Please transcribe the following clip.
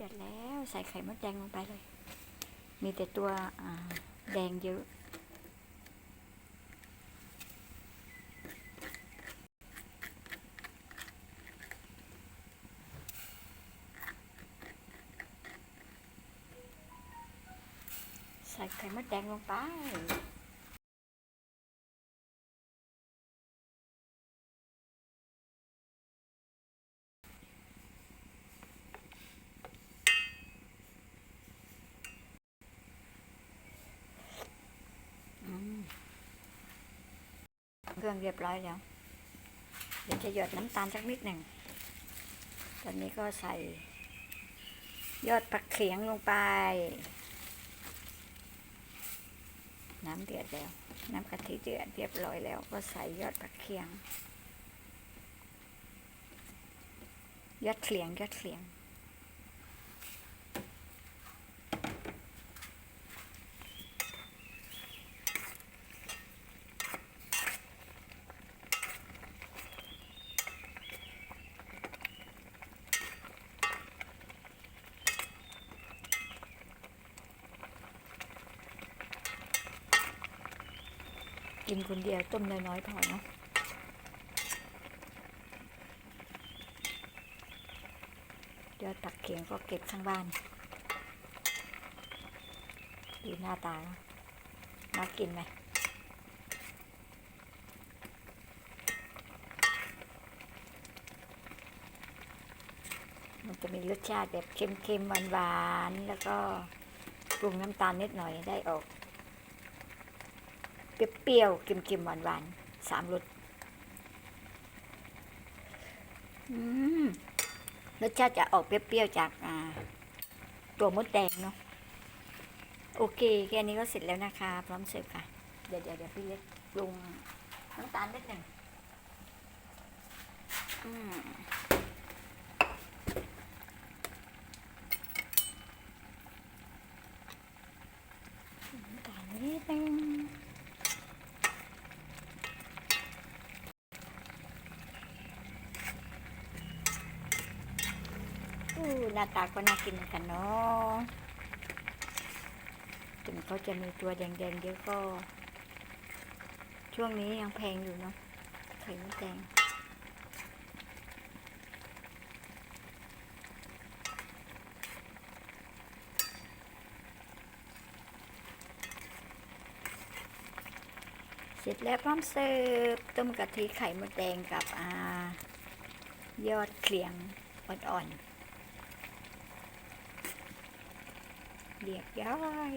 ดือดแล้ว ใส่ไข่มดแดงลงไปเลย มีแต่ตัวแดงเยอะใส่ไข่มดแดงลงไป รื่องเรียบร้อยแล้ว เดี๋ยวจะหยดน้ำตาลสักนิดหนึ่ง ตอนนี้ก็ใส่ ยอดผักเขียงลงไป น้ำเดือดแล้ว น้ำกะทิเดือดเรียบร้อยแล้ว ก็ใส่ยอดผักเขียง ยอดเขียงยอดเขียง กินคนเดียวต้มน้อยๆพอเนาะเดี๋ยอดผักเขียงก็เก็บข้างบ้านดูหน้าตานะน่ากินไหมมันจะมีรสชาติแบบเค็มๆหวานๆ แล้วก็ปรุงน้ำตาลนิดหน่อยได้ออก เปรี้ยวๆเค็มๆหวานๆสามรสรสชาติจะออกเปรี้ยวๆจากตัวมดแดงเนาะโอเคแค่นี้ก็เสร็จแล้วนะคะ พร้อมเสิร์ฟค่ะ เดี๋ยวเดี๋ยวเดี๋ยวพี่เล็กปรุงน้ำตาลนิดหนึ่งน้ำตาลนิดนึง อู้ หน้าตาก็น่ากินเหมือนกันเนาะถึงเขาจะมีตัวแดงๆเยอะก็ ช่วงนี้ยังแพงอยู่เนาะไข่มดแดงเสร็จแล้วพร้อมเสิร์ฟต้มกะทิไข่มดแดงกับอ่ายอดเขียงอ่อนๆ เรียบย้อย